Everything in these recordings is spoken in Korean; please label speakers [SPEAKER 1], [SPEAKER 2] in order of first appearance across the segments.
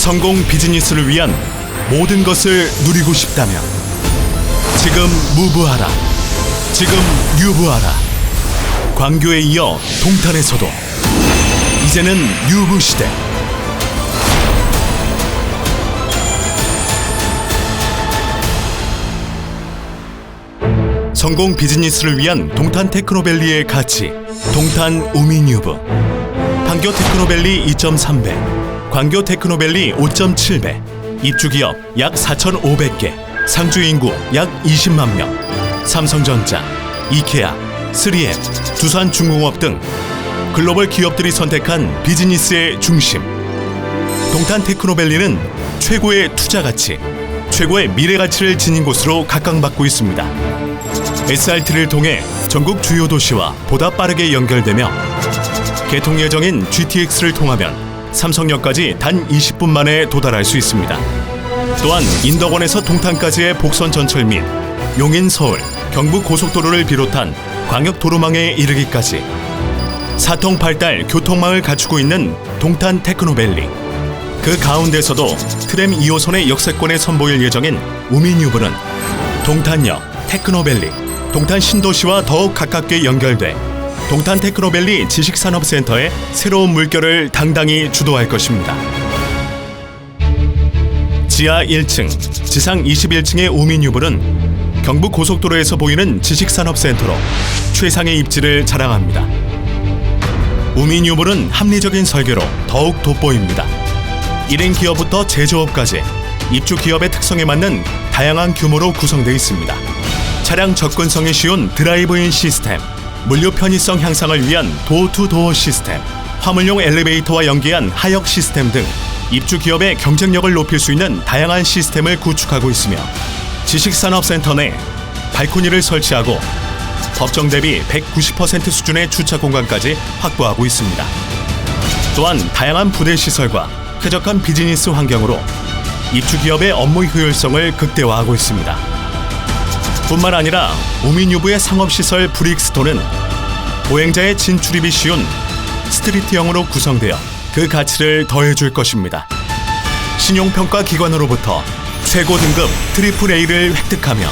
[SPEAKER 1] 성공 비즈니스를 위한 모든 것을 누리고 싶다면 지금 무브하라. 지금 유브하라. 광교에 이어 동탄에서도 이제는 유브 시대. 성공 비즈니스를 위한 동탄 테크노밸리의 가치 동탄 우미뉴브 판교 테크노밸리 2.3배 광교 테크노밸리 5.7배. 입주기업 약 4,500개. 상주 인구 약 20만 명. 삼성전자, 이케아, 3M, 두산중공업 등 글로벌 기업들이 선택한 비즈니스의 중심. 동탄 테크노밸리는 최고의 투자 가치, 최고의 미래 가치를 지닌 곳으로 각광받고 있습니다. SRT를 통해 전국 주요 도시와 보다 빠르게 연결되며 개통 예정인 GTX를 통하면 삼성역까지 단 20분 만에 도달할 수 있습니다. 또한 인덕원에서 동탄까지의 복선 전철 및 용인 서울 경부 고속도로를 비롯한 광역 도로망에 이르기까지 사통 팔달 교통망을 갖추고 있는 동탄 테크노밸리 그 가운데서도 트램 2호선의 역세권에 선보일 예정인 우미뉴브는 동탄역 테크노밸리 동탄 신도시와 더욱 가깝게 연결돼 동탄 테크노밸리 지식산업센터의 새로운 물결을 당당히 주도할 것입니다. 지하 1층, 지상 21층의 우미뉴블은 경부 고속도로에서 보이는 지식산업센터로 최상의 입지를 자랑합니다. 우미뉴블은 합리적인 설계로 더욱 돋보입니다. 1인 기업부터 제조업까지 입주 기업의 특성에 맞는 다양한 규모로 구성되어 있습니다. 차량 접근성이 쉬운 드라이브인 시스템, 물류 편의성 향상을 위한 도어투도어 시스템, 화물용 엘리베이터와 연계한 하역 시스템 등 입주 기업의 경쟁력을 높일 수 있는 다양한 시스템을 구축하고 있으며 지식산업센터 내 발코니를 설치하고 법정 대비 190% 수준의 주차 공간까지 확보하고 있습니다. 또한 다양한 부대 시설과 쾌적한 비즈니스 환경으로 입주 기업의 업무 효율성을 극대화하고 있습니다. 뿐만 아니라 우민유부의 상업시설 브릭스톤은 보행자의 진출입이 쉬운 스트리트형으로 구성되어 그 가치를 더해줄 것입니다. 신용평가 기관으로부터 최고 등급 트리플 A를 획득하며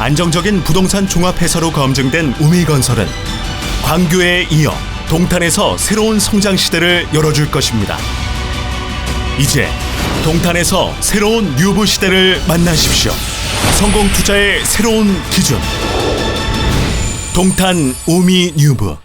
[SPEAKER 1] 안정적인 부동산 종합회사로 검증된 우미건설은 광교에 이어 동탄에서 새로운 성장 시대를 열어줄 것입니다. 이제 동탄에서 새로운 뉴브 시대를 만나십시오. 성공 투자의 새로운 기준. 동탄 우미 뉴브.